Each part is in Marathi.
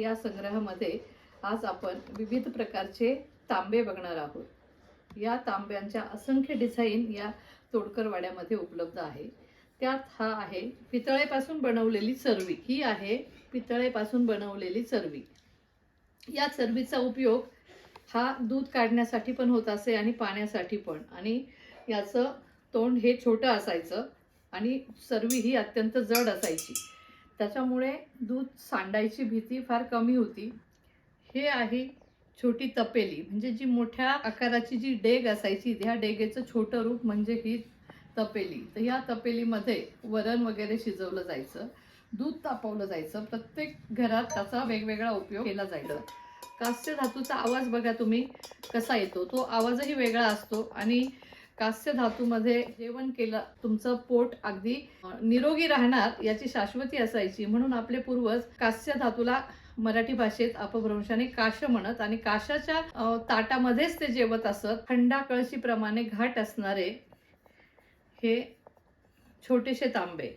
या संग्रहामध्ये आज आपण विविध प्रकारचे तांबे बघणार आहोत. या तांब्यांच्या असंख्य डिझाईन या तोडकरवाड्यामध्ये उपलब्ध आहे. त्यात हा आहे पितळेपासून बनवलेली चरवी. ही आहे पितळेपासून बनवलेली चरवी. या चरवीचा उपयोग हा दूध काढण्यासाठी पण होत असे आणि पाण्यासाठी पण. आणि याचं तोंड हे छोटं असायचं आणि चरवी ही अत्यंत जड असायची. त्याच्यामुळे दूध सांडायची भीती फार कमी होती. हे आहे छोटी तपेली. म्हणजे जी मोठ्या आकाराची जी डेग असायची ह्या डेगेचं छोटं रूप म्हणजे ही तपेली. तर ह्या तपेलीमध्ये वरण वगैरे शिजवलं जायचं. दूध तापवलं जायचं. प्रत्येक घरात त्याचा वेगवेगळा उपयोग केला जायचा. कास्य धातूचा आवाज बघा तुम्ही कसा येतो. तो आवाजही वेगळा असतो आणि कास्य धातूमध्ये जेवण केलं तुमचं पोट अगदी निरोगी राहणार याची शाश्वती असायची. म्हणून आपले पूर्वज कास्य धातूला मराठी भाषेत अपभ्रंशाने काश म्हणत आणि काशाच्या ताटामध्येच ते जेवत असत. खंडा कळशीप्रमाणे घाट असणारे हे छोटेसे तांबे.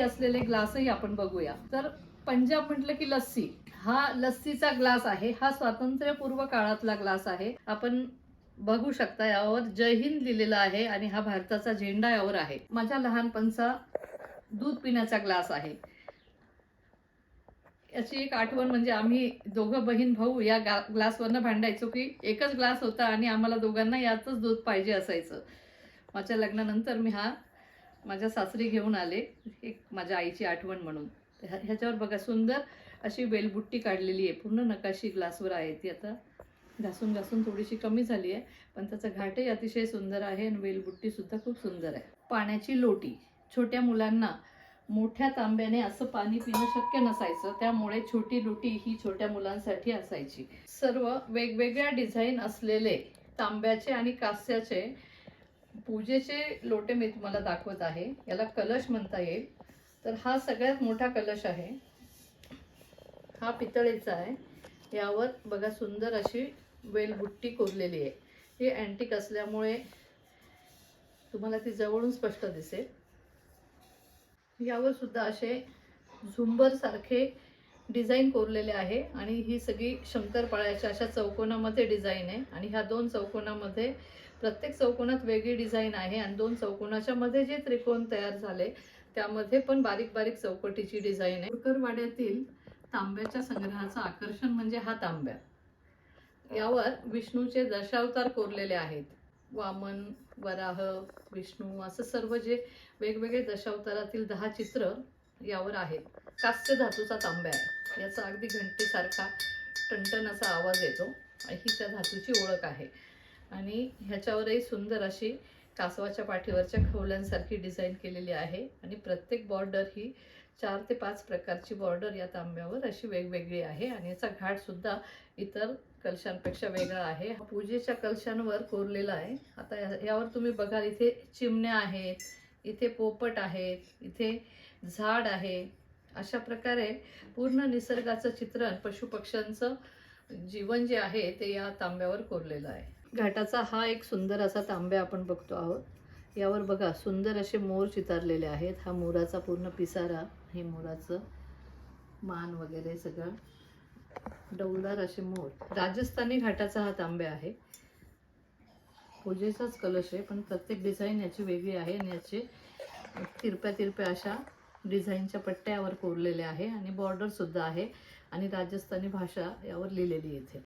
असलेले ग्लासही आपण बघूया. तर पंजाब म्हटलं की लस्सी. हा लस्सीचा ग्लास आहे हा स्वातंत्र्यपूर्व काळातला ग्लास आहे. आपण बघू शकता यावर जय हिंद लिहिलेला आहे आणि हा भारताचा झेंडा यावर आहे. माझ्या लहानपणचा दूध पिण्याचा ग्लास आहे. याची एक आठवण म्हणजे आम्ही दोघं बहीण भाऊ या गा ग्लासवरनं भांडायचो की एकच ग्लास होता आणि आम्हाला दोघांना यातच दूध पाहिजे असायचं. माझ्या लग्नानंतर मी हा माझ्या सासरी घेऊन आले एक माझ्या आईची आठवण म्हणून. ह्याच्यावर बघा सुंदर अशी बेलबुट्टी काढलेली आहे. पूर्ण नकाशी ग्लासवर आहे ती आता. घासून घासून थोडीशी कमी झाली आहे पण त्याचा घाटही अतिशय सुंदर आहे आणि बेलबुट्टीसुद्धा खूप सुंदर आहे. पाण्याची लोटी. छोट्या मुलांना मोठ्या तांब्याने असं पाणी पिणं शक्य नसायचं त्यामुळे छोटी लोटी ही छोट्या मुलांसाठी असायची. सर्व वेगवेगळ्या डिझाईन असलेले तांब्याचे आणि कास्याचे पूजेचे लोटे मी तुम्हाला दाखवत आहे. याला कलश म्हणता येईल. तर हा सगळ्यात मोठा कलश आहे. हा पितळेचा आहे. यावर बघा सुंदर अशी वेलबुट्टी कोरलेली आहे. ही अँटिक असल्यामुळे तुम्हाला ती जवळून स्पष्ट दिसेल. यावर सुद्धा असे झुंबरसारखे डिझाईन कोरलेले आहे आणि ही सगळी शंकरपाळ्याच्या अशा चौकोनामध्ये डिझाईन आहे. आणि ह्या दोन चौकोनामध्ये प्रत्येक चौकोनात वेगळी डिझाईन आहे आणि दोन चौकोनाच्या मध्ये जे त्रिकोण तयार झाले त्यामध्ये पण बारीक बारीक चौकटीची डिझाईन आहे. कुरकरवाड्यातील तांब्याच्या संग्रहाचं आकर्षण म्हणजे हा तांब्या. यावर विष्णूचे दशावतार कोरलेले आहेत. वामन वराह विष्णू असं सर्व जे वेगवेगळे दशावतारातील दहा चित्र यावर आहेत. कास्य धातूचा तांब्या आहे. याचा अगदी घंटेसारखा टणटण असा आवाज येतो. ही त्या धातूची ओळख आहे. आणि ह्याच्यावरही सुंदर अशी कासवाच्या पाठीवरच्या खवल्यांसारखी डिझाईन केलेली आहे आणि प्रत्येक बॉर्डर ही चार ते पाच प्रकारची बॉर्डर या तांब्यावर अशी वेगवेगळी आहे आणि याचा घाटसुद्धा इतर कलशांपेक्षा वेगळा आहे. पूजेच्या कलशांवर कोरलेला आहे. आता या- यावर तुम्ही बघाल इथे चिमण्या आहेत इथे पोपट आहेत इथे झाड आहे. अशा प्रकारे पूर्ण निसर्गाचं चित्रण पशुपक्ष्यांचं जीवन जे आहे ते या तांब्यावर कोरलेलं आहे. घाटाचा हा एक सुंदर असा तांब्या आपण बघतो आहोत. यावर बघा सुंदर असे मोर चितारलेले आहेत. हा मोराचा पूर्ण पिसारा हे मोराचं मान वगैरे सगळं. डौलदार असे मोर. राजस्थानी घाटाचा हा तांब्या आहे. पूजेचाच कलश आहे पण प्रत्येक डिझाईन याची वेगळी आहे आणि याचे तिरप्या तिरप्या अशा डिझाईनच्या पट्ट्यावर कोरलेल्या आहे आणि बॉर्डरसुद्धा आहे आणि राजस्थानी भाषा यावर लिहिलेली इथे.